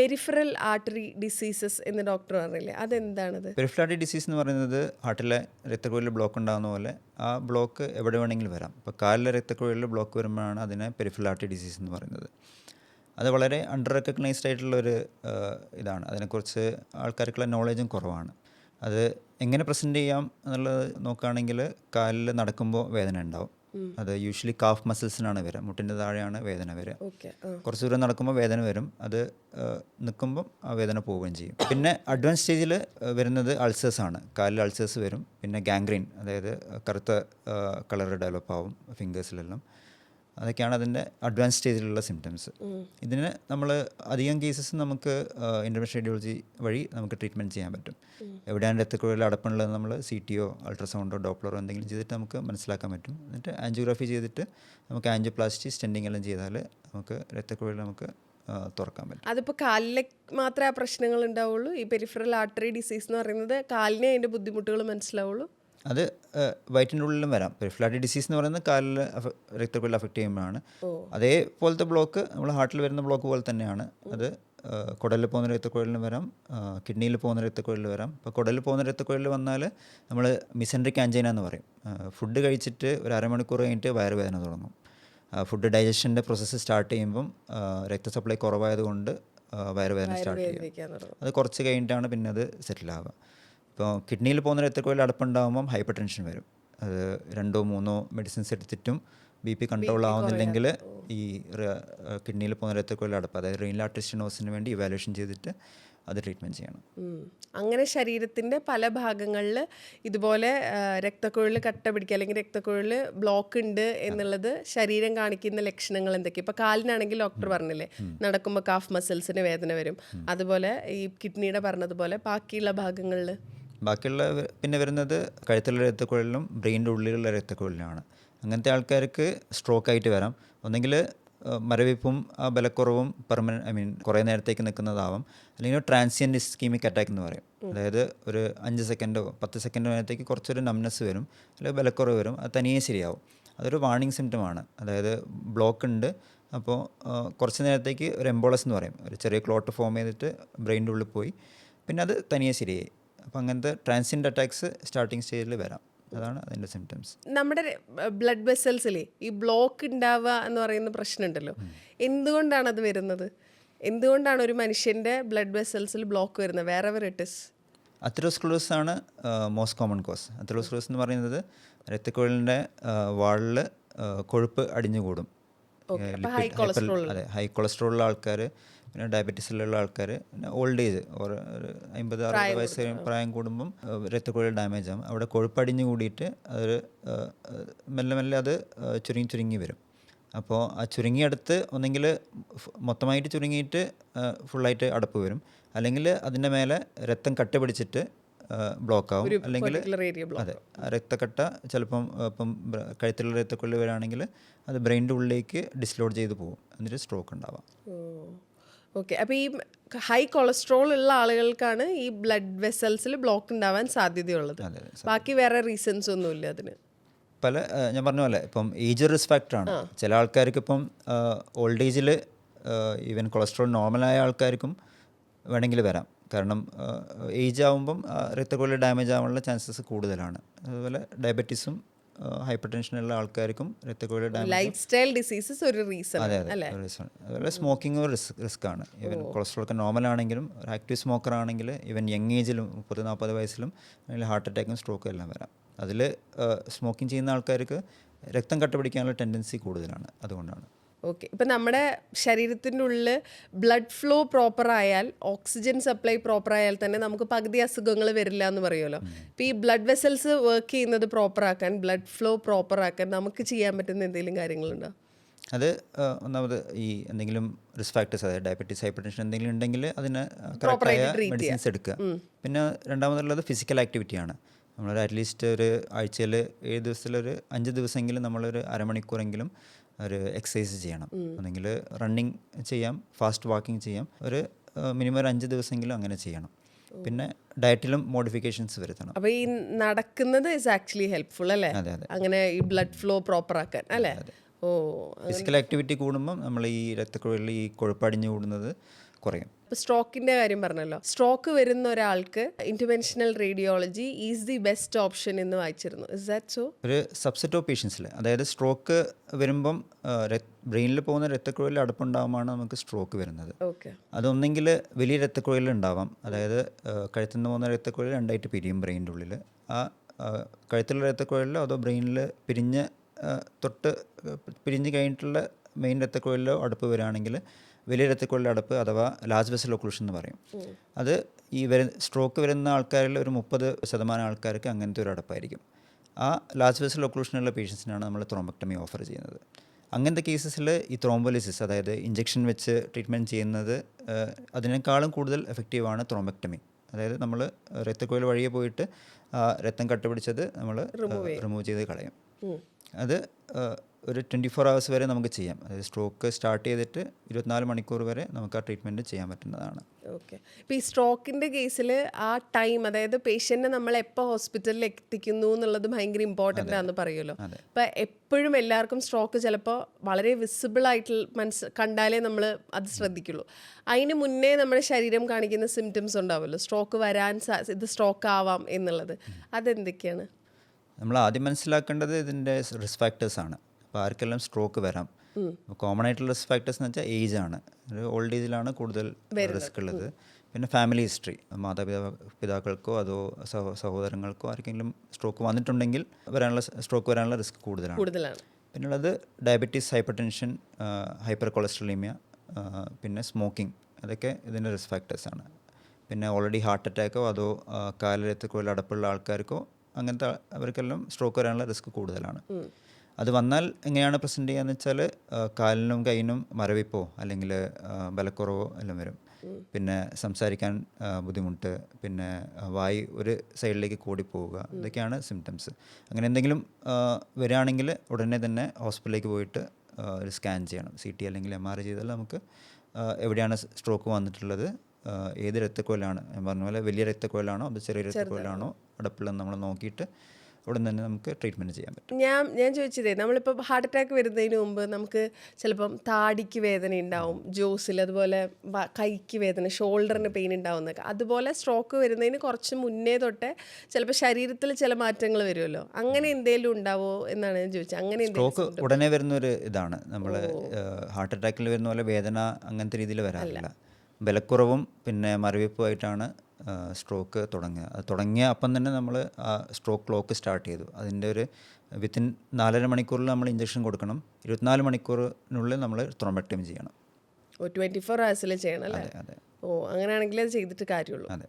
Peripheral artery diseases എന്ന് doctor പറഞ്ഞില്ലേ? അതെന്താണത്? പെരിഫറൽ ആർട്ടറി ഡിസീസ് എന്ന് പറയുന്നത് ഹാർട്ടിലെ രക്തക്കുഴലിൽ ബ്ലോക്ക് ഉണ്ടാകുന്ന പോലെ ആ ബ്ലോക്ക് എവിടെ വേണമെങ്കിലും വരാം. ഇപ്പോൾ കാലിലെ രക്തക്കുഴലിൽ ബ്ലോക്ക് വരുമ്പോഴാണ് അതിനെ പെരിഫറൽ ആർട്ടറി ഡിസീസ് എന്ന് പറയുന്നത്. അത് വളരെ അണ്ടർ റെക്കഗ്നൈസ്ഡ് ആയിട്ടുള്ള ഒരു ഇതാണ്. അതിനെക്കുറിച്ച് ആൾക്കാർക്കുള്ള നോളജും കുറവാണ്. അത് എങ്ങനെ പ്രസന്റ് ചെയ്യാം എന്നുള്ളത് നോക്കുകയാണെങ്കിൽ കാലിൽ നടക്കുമ്പോൾ വേദന ഉണ്ടാവും. അത് യൂഷ്വലി കാഫ് മസിൽസിനാണ് വരിക മുട്ടിന്റെ താഴെയാണ് വേദന വരിക കുറച്ച് ദൂരം നടക്കുമ്പോൾ വേദന വരും അത് നിൽക്കുമ്പം ആ വേദന പോവുകയും ചെയ്യും. പിന്നെ അഡ്വാൻസ് സ്റ്റേജിൽ വരുന്നത് അൾസേഴ്സ് ആണ്. കാലിൽ അൾസേഴ്സ് വരും പിന്നെ ഗാംഗ്രീൻ അതായത് കറുത്ത കളർ ഡെവലപ്പ് ആവും ഫിംഗേഴ്സിലെല്ലാം അതൊക്കെയാണ് അതിന്റെ അഡ്വാൻസ് സ്റ്റേജിലുള്ള സിംറ്റംസ് ഇതിന് നമ്മൾ അധികം കേസസ് നമുക്ക് ഇന്റർവെൻഷൻ റേഡിയോളജി വഴി നമുക്ക് ട്രീറ്റ്മെന്റ് ചെയ്യാൻ പറ്റും. എവിടെയാണ് രക്തക്കുഴൽ അടപ്പുള്ളത് നമ്മൾ സി ടിയോ അൾട്രാസൗണ്ടോ ഡോപ്ലറോ എന്തെങ്കിലും ചെയ്തിട്ട് നമുക്ക് മനസ്സിലാക്കാൻ പറ്റും. എന്നിട്ട് ആൻജിയോഗ്രാഫി ചെയ്തിട്ട് നമുക്ക് ആൻജിയോപ്ലാസ്റ്റി സ്റ്റെൻഡിങ് എല്ലാം ചെയ്താൽ നമുക്ക് രക്തക്കുഴൽ നമുക്ക് തുറക്കാൻ പറ്റും. അതിപ്പോൾ കാലിലെ മാത്രമേ ആ പ്രശ്നങ്ങൾ ഉണ്ടാവുള്ളൂ? ഈ പെരിഫറൽ ആർട്ടറി ഡിസീസ് എന്ന് പറയുന്നത് കാലിനെ അതിന്റെ ബുദ്ധിമുട്ടുകൾ മനസ്സിലാവുള്ളൂ? അത് വയറ്റിന്റെ ഉള്ളിലും വരാം. പെരിഫ്ലാറ്റി ഡിസീസ് എന്ന് പറയുന്നത് കാലിൽ രക്തക്കുഴൽ അഫക്റ്റ് ചെയ്യുമ്പോഴാണ്. അതേപോലത്തെ ബ്ലോക്ക് നമ്മൾ ഹാർട്ടിൽ വരുന്ന ബ്ലോക്ക് പോലെ തന്നെയാണ്. അത് കുടലിൽ പോകുന്ന രക്തക്കുഴലിന് വരാം കിഡ്നിയിൽ പോകുന്ന രക്തക്കുഴലിൽ വരാം. ഇപ്പോൾ കുടലിൽ പോകുന്ന രക്തക്കുഴലിൽ വന്നാൽ നമ്മൾ മിസെൻട്രിക് ആൻജൈന എന്ന് പറയും. ഫുഡ് കഴിച്ചിട്ട് ഒരു അരമണിക്കൂർ കഴിഞ്ഞിട്ട് വയറുവേദന തുടങ്ങും. ഫുഡ് ഡൈജഷന്റെ പ്രോസസ്സ് സ്റ്റാർട്ട് ചെയ്യുമ്പം രക്തസപ്ലൈ രക്ത സപ്ലൈ കുറവായതുകൊണ്ട് വയറുവേദന സ്റ്റാർട്ട് ചെയ്യും അത് കുറച്ച് കഴിഞ്ഞിട്ടാണ് പിന്നെ അത് സെറ്റിൽ ആവുക. ഇപ്പോൾ കിഡ്നിയിൽ പോകുന്ന രക്തക്കുഴൽ അടപ്പുണ്ടാകുമ്പം ഹൈപ്പർ ടെൻഷൻ വരും. അത് രണ്ടോ മൂന്നോ മെഡിസിൻസ് എടുത്തിട്ടും ബി പി കൺട്രോൾ ആവുന്നില്ലെങ്കിൽ ഈ കിഡ്നിയിൽ പോകുന്ന രക്തക്കുഴൽ അടപ്പ് അതായത് റീനൽ ആർട്ടിസ്റ്റിനോസിന് വേണ്ടി ഇവാലുവേഷൻ ചെയ്തിട്ട് അത് ട്രീറ്റ്മെന്റ് ചെയ്യണം. അങ്ങനെ ശരീരത്തിന്റെ പല ഭാഗങ്ങളിൽ ഇതുപോലെ രക്തക്കുഴൽ കട്ട പിടിക്കുക അല്ലെങ്കിൽ രക്തക്കുഴൽ ബ്ലോക്ക് ഉണ്ട് എന്നുള്ളത് ശരീരം കാണിക്കുന്ന ലക്ഷണങ്ങൾ എന്തൊക്കെ ഇപ്പൊ കാലിനാണെങ്കിൽ ഡോക്ടർ പറഞ്ഞില്ലേ നടക്കുമ്പോൾ കാഫ് മസിൽസിന് വേദന വരും. അതുപോലെ ഈ കിഡ്നിയുടെ പറഞ്ഞതുപോലെ ബാക്കിയുള്ള ഭാഗങ്ങളിൽ. ബാക്കിയുള്ള പിന്നെ വരുന്നത് കഴുത്തിലുള്ള രക്തക്കുഴലിലും ബ്രെയിനിന്റെ ഉള്ളിലുള്ള രക്തക്കുഴലിലാണ് അങ്ങനത്തെ ആൾക്കാർക്ക് സ്ട്രോക്ക് ആയിട്ട് വരാം ഒന്നെങ്കിൽ മരവിപ്പും ആ ബലക്കുറവും പെർമനന്റ് ഐ മീൻ കുറേ നേരത്തേക്ക് നിൽക്കുന്നതാവാം. അല്ലെങ്കിൽ ട്രാൻസിയന്റ് ഇസ്കീമിക് അറ്റാക്ക് എന്ന് പറയും. അതായത് ഒരു അഞ്ച് സെക്കൻഡോ പത്ത് സെക്കൻഡോ നേരത്തേക്ക് കുറച്ചൊരു നംനസ് വരും. അല്ലെങ്കിൽ ബലക്കുറവ് വരും. അത് തനിയെ ശരിയാവും. അതൊരു വാർണിംഗ് സിംറ്റമാണ് അതായത് ബ്ലോക്ക് ഉണ്ട്. അപ്പോൾ കുറച്ച് നേരത്തേക്ക് ഒരു എംബോളസ് എന്ന് പറയും. ഒരു ചെറിയ ക്ലോട്ട് ഫോം ചെയ്തിട്ട് ബ്രെയിനിന്റെ ഉള്ളിൽ പോയി. പിന്നെ അത് തനിയെ ശരിയായി. അപ്പോൾ അങ്ങനത്തെ ട്രാൻസിന്റ് അറ്റാക്സ് സ്റ്റാർട്ടിങ് സ്റ്റേജിൽ വരാം. അതാണ് അതിന്റെ സിംറ്റംസ് നമ്മുടെ ബ്ലഡ് വെസൽസിലെ ഈ ബ്ലോക്ക് ഉണ്ടാവുക എന്ന് പറയുന്ന പ്രശ്നമുണ്ടല്ലോ എന്തുകൊണ്ടാണ് അത് വരുന്നത്? എന്തുകൊണ്ടാണ് ഒരു മനുഷ്യന്റെ ബ്ലഡ് വെസൽസിൽ ബ്ലോക്ക് വരുന്നത്? വേറെ ഇസ് അത്രോസ്ക്ലോസ് ആണ് മോസ്റ്റ് കോമൺ കോസ് അത്രോസ്ക്ലോസ് എന്ന് പറയുന്നത് രക്തക്കുഴലിന്റെ വാളിൽ കൊഴുപ്പ് അടിഞ്ഞുകൂടും. ഹൈ കൊളസ്ട്രോൾ അതെ ഹൈ കൊളസ്ട്രോളുള്ള ആൾക്കാർ പിന്നെ ഡയബറ്റീസിലുള്ള ആൾക്കാർ പിന്നെ ഓൾഡ് ഏജ് ഒരു അമ്പത് അറുപത് വയസ്സ് പ്രായം കൂടുമ്പം രക്തക്കുഴൽ ഡാമേജ് ആകും അവിടെ കൊഴുപ്പടിഞ്ഞ് കൂടിയിട്ട് അതൊരു ഏഹ്, മെല്ലെ മെല്ലെ അത് ചുരുങ്ങി ചുരുങ്ങി വരും. അപ്പോൾ ആ ചുരുങ്ങിയടുത്ത് ഒന്നെങ്കിൽ മൊത്തമായിട്ട് ചുരുങ്ങിയിട്ട് ഫുള്ളായിട്ട് അടപ്പ് വരും. അല്ലെങ്കിൽ അതിന്റെ മേലെ രക്തം കട്ട പിടിച്ചിട്ട് ബ്ലോക്ക് ആവും. അല്ലെങ്കിൽ അതെ ആ രക്തക്കട്ട ചിലപ്പം ഇപ്പം കഴുത്തിലുള്ള രക്തക്കൊള്ളി വരാണെങ്കിൽ അത് ബ്രെയിനിന്റെ ഉള്ളിലേക്ക് ഡിസ്ലോഡ് ചെയ്ത് പോകും. എന്നിട്ട് സ്ട്രോക്ക് ഉണ്ടാവാം. ഓക്കെ അപ്പോൾ ഈ ഹൈ കൊളസ്ട്രോൾ ഉള്ള ആളുകൾക്കാണ് ഈ ബ്ലഡ് വെസൽസിൽ ബ്ലോക്ക് ഉണ്ടാവാൻ സാധ്യതയുള്ളത്. ബാക്കി വേറെ റീസൺസ് ഒന്നുമില്ല അതിന്. പല ഞാൻ പറഞ്ഞ പോലെ ഇപ്പം ഏജ് റിസ്ക് ആണ്. ചില ആൾക്കാർക്ക് ഇപ്പം ഓൾഡ് ഏജിൽ ഈവൻ കൊളസ്ട്രോൾ നോർമലായ ആൾക്കാർക്കും വേണമെങ്കിൽ വരാം. കാരണം ഏജ് ആകുമ്പം രക്തക്കൊള്ളി ഡാമേജ് ആവാനുള്ള ചാൻസസ് കൂടുതലാണ്. അതുപോലെ ഡയബറ്റീസും ഹൈപ്പർ ടെൻഷനുള്ള ആൾക്കാർക്കും രക്തക്കുഴൽ ലൈഫ് സ്റ്റൈൽ ഡിസീസസ് ഒരു റീസൺ അതെ അതെ. അതുപോലെ സ്മോക്കിംഗ് ഒരു റിസ്ക് ആണ്. ഇവൻ കൊളസ്ട്രോൾ ഒക്കെ നോർമൽ ആണെങ്കിലും ഒരു ആക്റ്റീവ് സ്മോക്കർ ആണെങ്കിൽ ഇവൻ യങ് ഏജിലും മുപ്പത് നാൽപ്പത് വയസ്സിലും അല്ലെങ്കിൽ ഹാർട്ട് അറ്റാക്കും സ്ട്രോക്കും എല്ലാം വരാം. അതിൽ സ്മോക്കിംഗ് ചെയ്യുന്ന ആൾക്കാർക്ക് രക്തം കട്ടപിടിക്കാനുള്ള ടെൻഡൻസി കൂടുതലാണ്. അതുകൊണ്ടാണ്. ഓക്കെ ഇപ്പം നമ്മുടെ ശരീരത്തിന്റെ ഉള്ളിൽ ബ്ലഡ് ഫ്ലോ പ്രോപ്പർ ആയാൽ ഓക്സിജൻ സപ്ലൈ പ്രോപ്പർ ആയാൽ തന്നെ നമുക്ക് പകുതി അസുഖങ്ങൾ വരില്ല എന്ന് പറയുമല്ലോ. ഇപ്പം ഈ ബ്ലഡ് വെസൽസ് വർക്ക് ചെയ്യുന്നത് പ്രോപ്പർ ആക്കാൻ ബ്ലഡ് ഫ്ലോ പ്രോപ്പർ ആക്കാൻ നമുക്ക് ചെയ്യാൻ പറ്റുന്ന എന്തെങ്കിലും കാര്യങ്ങളുണ്ടോ? അത് ഒന്നാമത് ഈ എന്തെങ്കിലും റിസ്ക് ഫാക്ടേഴ്സ് അതായത് ഡയബറ്റീസ് ഹൈപ്പർ ടെൻഷൻ എന്തെങ്കിലും ഉണ്ടെങ്കിൽ അതിന് കറക്റ്റായ മെഡിസിൻസ് എടുക്കുക. പിന്നെ രണ്ടാമതുള്ളത് ഫിസിക്കൽ ആക്ടിവിറ്റിയാണ് നമ്മളൊരു അറ്റ്ലീസ്റ്റ് ഒരു ആഴ്ചയിൽ ഏഴ് ദിവസത്തിലൊരു അഞ്ച് ദിവസമെങ്കിലും നമ്മളൊരു അരമണിക്കൂറെങ്കിലും ഒരു എക്സസൈസ് ചെയ്യണം. ഒന്നെങ്കിൽ റണ്ണിങ് ചെയ്യാം ഫാസ്റ്റ് വാക്കിംഗ് ചെയ്യാം. ഒരു മിനിമം ഒരു അഞ്ച് ദിവസമെങ്കിലും അങ്ങനെ ചെയ്യണം. പിന്നെ ഡയറ്റിലും മോഡിഫിക്കേഷൻസ് വരുത്തണം. അപ്പോൾ ഈ നടക്കുന്നത് ഇസ് ആക്ച്വലി ഹെൽപ്ഫുൾ അല്ലേ? അങ്ങനെ ഈ ബ്ലഡ് ഫ്ലോ പ്രോപ്പർ ആക്കാൻ അല്ലേ? ഓ ഫിസിക്കൽ ആക്ടിവിറ്റി കൂടുമ്പം നമ്മൾ ഈ രക്തക്കുഴലിൽ ഈ കൊഴുപ്പടിഞ്ഞു കൂടുന്നത് കുറയും. ഇപ്പോൾ സ്ട്രോക്കിന്റെ കാര്യം പറഞ്ഞല്ലോ. സ്ട്രോക്ക് വരുന്ന ഒരാൾക്ക് interventional radiology is the best option എന്ന് വായിച്ചിരുന്നു. ഇസ് ദാറ്റ് സോ ഒരു സബ്സെറ്റ് ഓഫ് പേഷ്യൻസിൽ അതായത് സ്ട്രോക്ക് വരുമ്പം ബ്രെയിനിൽ പോകുന്ന രക്തക്കുഴലിൽ അടുപ്പുണ്ടാവുമ്പോൾ നമുക്ക് സ്ട്രോക്ക് വരുന്നത്. ഓക്കെ അതൊന്നെങ്കിൽ വലിയ രക്തക്കുഴലിൽ ഉണ്ടാവാം. അതായത് കഴുത്തിൽ നിന്ന് പോകുന്ന രക്തക്കുഴൽ രണ്ടായിട്ട് പിരിയും ബ്രെയിനിന്റെ ഉള്ളിൽ ആ കഴുത്തുള്ള കഴുത്തിലുള്ള രക്തക്കുഴലിലോ അതോ ബ്രെയിനിൽ പിരിഞ്ഞ് തൊട്ട് പിരിഞ്ഞ് കഴിഞ്ഞിട്ടുള്ള മെയിൻ രക്തക്കുഴലിലോ അടുപ്പ് വരികയാണെങ്കിൽ വലിയ അടപ്പ് അടുപ്പ് അഥവാ ലാർജ് വെസൽ ഒക്ലൂഷൻ എന്ന് പറയും. അത് ഈ വര സ്ട്രോക്ക് വരുന്ന ആൾക്കാരിൽ ഒരു മുപ്പത് ശതമാനം ആൾക്കാർക്ക് അങ്ങനത്തെ ഒരു അടപ്പായിരിക്കും. ആ ലാർജ് വെസൽ ഒക്ലൂഷനുള്ള പേഷ്യൻസിനാണ് നമ്മൾ ത്രോമക്ടമി ഓഫർ ചെയ്യുന്നത്. അങ്ങനത്തെ കേസസിൽ ഈ ത്രോംബോലിസിസ് അതായത് ഇഞ്ചെക്ഷൻ വെച്ച് ട്രീറ്റ്മെന്റ് ചെയ്യുന്നത് അതിനേക്കാളും കൂടുതൽ എഫക്റ്റീവാണ് ത്രോമക്ടമി അതായത് നമ്മൾ രക്തക്കുഴൽ വഴിയെ പോയിട്ട് ആ രക്തം കട്ടുപിടിച്ചത് നമ്മൾ റിമൂവ് ചെയ്ത് കളയും. അത് ഒരു ട്വന്റി ഫോർ അവേഴ്സ് വരെ നമുക്ക് ചെയ്യാം. അതായത് സ്ട്രോക്ക് സ്റ്റാർട്ട് ചെയ്തിട്ട് ഇരുപത്തിനാല് മണിക്കൂർ വരെ നമുക്ക് ആ ട്രീറ്റ്മെന്റ് ചെയ്യാൻ പറ്റുന്നതാണ്. ഓക്കെ ഇപ്പോൾ ഈ സ്ട്രോക്കിന്റെ കേസിൽ ആ ടൈം അതായത് പേഷ്യന്റിനെ നമ്മൾ എപ്പോൾ ഹോസ്പിറ്റലിൽ എത്തിക്കുന്നു എന്നുള്ളത് ഭയങ്കര ഇമ്പോർട്ടന്റ് ആണെന്ന് പറയുമല്ലോ. അപ്പോൾ എപ്പോഴും എല്ലാവർക്കും സ്ട്രോക്ക് ചിലപ്പോൾ വളരെ വിസിബിൾ ആയിട്ട് മനസ്സ് കണ്ടാലേ നമ്മൾ അത് ശ്രദ്ധിക്കുള്ളൂ. അതിന് മുന്നേ നമ്മുടെ ശരീരം കാണിക്കുന്ന സിംറ്റംസ് ഉണ്ടാവുമല്ലോ. സ്ട്രോക്ക് വരാൻ ഇത് സ്ട്രോക്ക് ആവാം എന്നുള്ളത്. അതെന്തൊക്കെയാണ്? നമ്മൾ ആദ്യം മനസ്സിലാക്കേണ്ടത് ഇതിന്റെ റിസ്ക് ഫാക്ടേഴ്സാണ് അപ്പോൾ ആർക്കെല്ലാം സ്ട്രോക്ക് വരാം. കോമൺ ആയിട്ടുള്ള റിസ്ക് ഫാക്ടേഴ്സ് എന്ന് വെച്ചാൽ ഏജ് ആണ്. ഒരു ഓൾഡ് ഏജിലാണ് കൂടുതൽ റിസ്ക് ഉള്ളത്. പിന്നെ ഫാമിലി ഹിസ്റ്ററി മാതാപിതാ പിതാക്കൾക്കോ അതോ സഹോദരങ്ങൾക്കോ ആർക്കെങ്കിലും സ്ട്രോക്ക് വന്നിട്ടുണ്ടെങ്കിൽ വരാനുള്ള സ്ട്രോക്ക് വരാനുള്ള റിസ്ക് കൂടുതലാണ്. പിന്നുള്ളത് diabetes hypertension hypercholesterolaemia പിന്നെ സ്മോക്കിംഗ് അതൊക്കെ ഇതിന്റെ റിസ്ക് ഫാക്ടേഴ്സ് ആണ്. പിന്നെ ഓൾറെഡി ഹാർട്ട് അറ്റാക്കോ അതോ കാലിലത്ത് അടപ്പുള്ള ആൾക്കാർക്കോ അങ്ങനത്തെ അവർക്കെല്ലാം സ്ട്രോക്ക് വരാനുള്ള റിസ്ക് കൂടുതലാണ്. അത് വന്നാൽ എങ്ങനെയാണ് പ്രസന്റ് ചെയ്യാന്ന് വെച്ചാൽ കാലിനും കൈനും മരവിപ്പോ അല്ലെങ്കിൽ ബലക്കുറവോ എല്ലാം വരും. പിന്നെ സംസാരിക്കാൻ ബുദ്ധിമുട്ട് പിന്നെ വായി ഒരു സൈഡിലേക്ക് കൂടി പോവുക ഇതൊക്കെയാണ് സിംറ്റംസ് അങ്ങനെ എന്തെങ്കിലും വരികയാണെങ്കിൽ ഉടനെ തന്നെ ഹോസ്പിറ്റലിലേക്ക് പോയിട്ട് ഒരു സ്കാൻ ചെയ്യണം. സി ടി അല്ലെങ്കിൽ എം ആർ ഐ ചെയ്താൽ നമുക്ക് എവിടെയാണ് സ്ട്രോക്ക് വന്നിട്ടുള്ളത് ഏത് രക്തക്കോലാണ്? ഞാൻ പറഞ്ഞ പോലെ വലിയ രക്തക്കോലാണോ അതോ ചെറിയ രക്തക്കോലാണോ അടപ്പുള്ളതെന്ന് നമ്മൾ നോക്കിയിട്ട് ഉടൻ തന്നെ നമുക്ക് ട്രീറ്റ്മെന്റ് ചെയ്യാൻ പറ്റും. ഞാൻ ഞാൻ ചോദിച്ചതേ നമ്മളിപ്പോൾ ഹാർട്ട് അറ്റാക്ക് വരുന്നതിന് മുമ്പ് നമുക്ക് ചിലപ്പം താടിക്ക് വേദന ഉണ്ടാവും ജോസിൽ അതുപോലെ കൈക്ക് വേദന ഷോൾഡറിന് പെയിൻ ഉണ്ടാവും എന്നൊക്കെ അതുപോലെ സ്ട്രോക്ക് വരുന്നതിന് കുറച്ച് മുന്നേ തൊട്ടേ ചിലപ്പോൾ ശരീരത്തിൽ ചില മാറ്റങ്ങൾ വരുമല്ലോ. അങ്ങനെ എന്തെങ്കിലും ഉണ്ടാവോ എന്നാണ് ഞാൻ ചോദിച്ചത് അങ്ങനെ സ്ട്രോക്ക് ഉടനെ വരുന്ന ഒരു ഇതാണ് നമ്മൾ ഹാർട്ട് അറ്റാക്കിൽ വരുന്ന പോലെ വേദന അങ്ങനത്തെ രീതിയിൽ വരാറില്ല. ബലക്കുറവും പിന്നെ മരവിപ്പുമായിട്ടാണ് സ്ട്രോക്ക് തുടങ്ങുക. അത് തുടങ്ങിയ അപ്പം തന്നെ നമ്മൾ ആ സ്ട്രോക്ക് ക്ലോക്ക് സ്റ്റാർട്ട് ചെയ്തു. അതിന്റെ ഒരു വിത്തിൻ നാലര മണിക്കൂറിൽ നമ്മൾ ഇഞ്ചക്ഷൻ കൊടുക്കണം. ഇരുപത്തിനാല് മണിക്കൂറിനുള്ളിൽ നമ്മൾ ത്രോംബക്ടമി ചെയ്യണം. ട്വന്റി ഫോർ ഹവേഴ്സിൽ ചെയ്യണം അല്ലേ? അതെ അതെ. ഓ അങ്ങനെയാണെങ്കിൽ അത് ചെയ്തിട്ട് കാര്യമുള്ളൂ. അതെ.